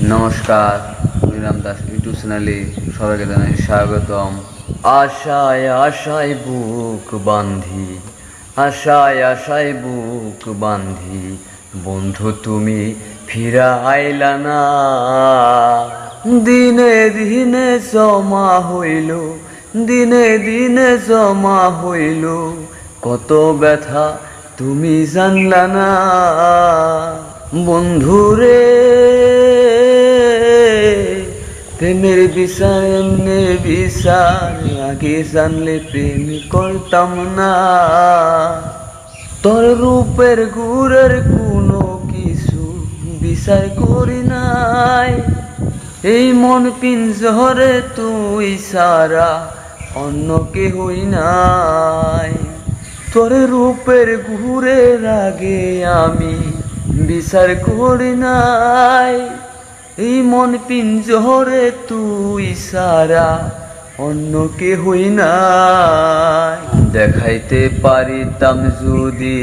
নমস্কার মিরাম দাস ইউটিউব চ্যানেলে সবাইকে জানাই স্বাগতম। আশায় আশায় বুক বান্ধি আশায় আশায় বুক বান্ধি বন্ধু তুমি ফিরা আইলা না। দিনে দিনে জমা হইল, দিনে দিনে জমা হইল, কত ব্যথা তুমি জানলা না। বন্ধুরে প্রেমের বিচার এমনি বিচার আগে জানলে প্রেম করতাম না। তোর রূপের গুড়ের কোনো কিছু বিচার করি নাই। এই মন পিঞ্জরে তুই সারা অন্য কেহই নাই। তোর রূপের ঘুরের আগে আমি বিচার করি নাই। এই মন পিঞ্জরে তুই সারা, অন্য কেহই নাই। দেখাইতে পারিতাম যদি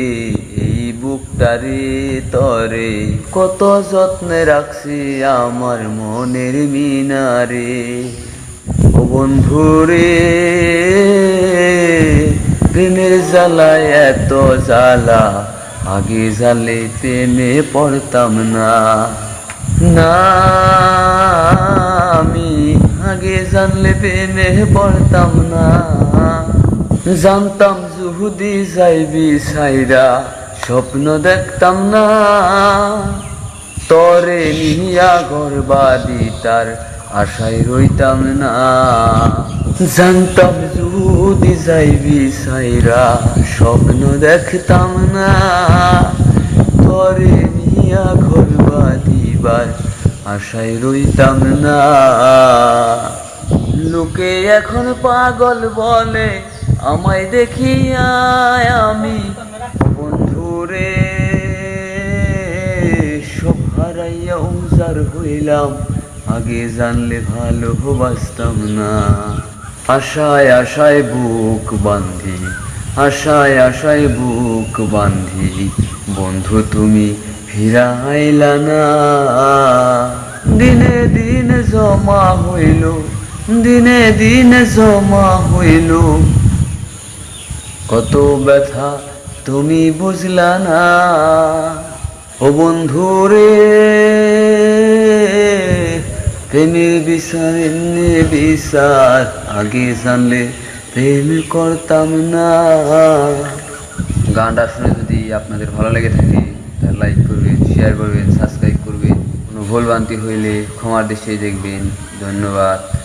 এই বুকটারে তরে। কত যত্নে রাখছি আমার মনের মিনারে। ও বন্ধুরে প্রেমের জ্বালায় এত জ্বালা, আগে জালে প্রেমে পড়তাম না। না আমি আগে জানলে প্রেমে পড়তাম না। জানতাম জুহুদি যাইবি সাইরা স্বপ্ন দেখতাম না। তরে নিয়া গর্বাদি তার আশায় রইতাম না। জানতাম জুহুদি যাইবি সাইরা স্বপ্ন দেখতাম না। তরে নিয়া ঘরবাদিবার আশায় রইতাম না। লোকে এখন পাগল বলে, আমায় দেখিয়া আমি বন্ধুরে। সব হারাইয়া উজার হইলাম, আগে জানলে ভালো বাসতাম না। আশায় আশায় বুক বান্ধি আশায় আশায় বুক বান্ধি বন্ধু তুমি ফিরা আইলা না দিনে দিনে জমা হইল, দিনে দিনে জমা হইল। কত ব্যথা তুমি বুঝলা না। ও বন্ধু রে, প্রেমের বিচার, এমনি বিচার, আগে জানলে প্রেম করতাম না। গানটা শুনে যদি আপনাদের ভালো লেগে থাকে লাইক করবেন শেয়ার করবেন সাবস্ক্রাইব করবেন। কোনো ভুলভ্রান্তি হইলে ক্ষমার দেশে দেখবেন। ধন্যবাদ।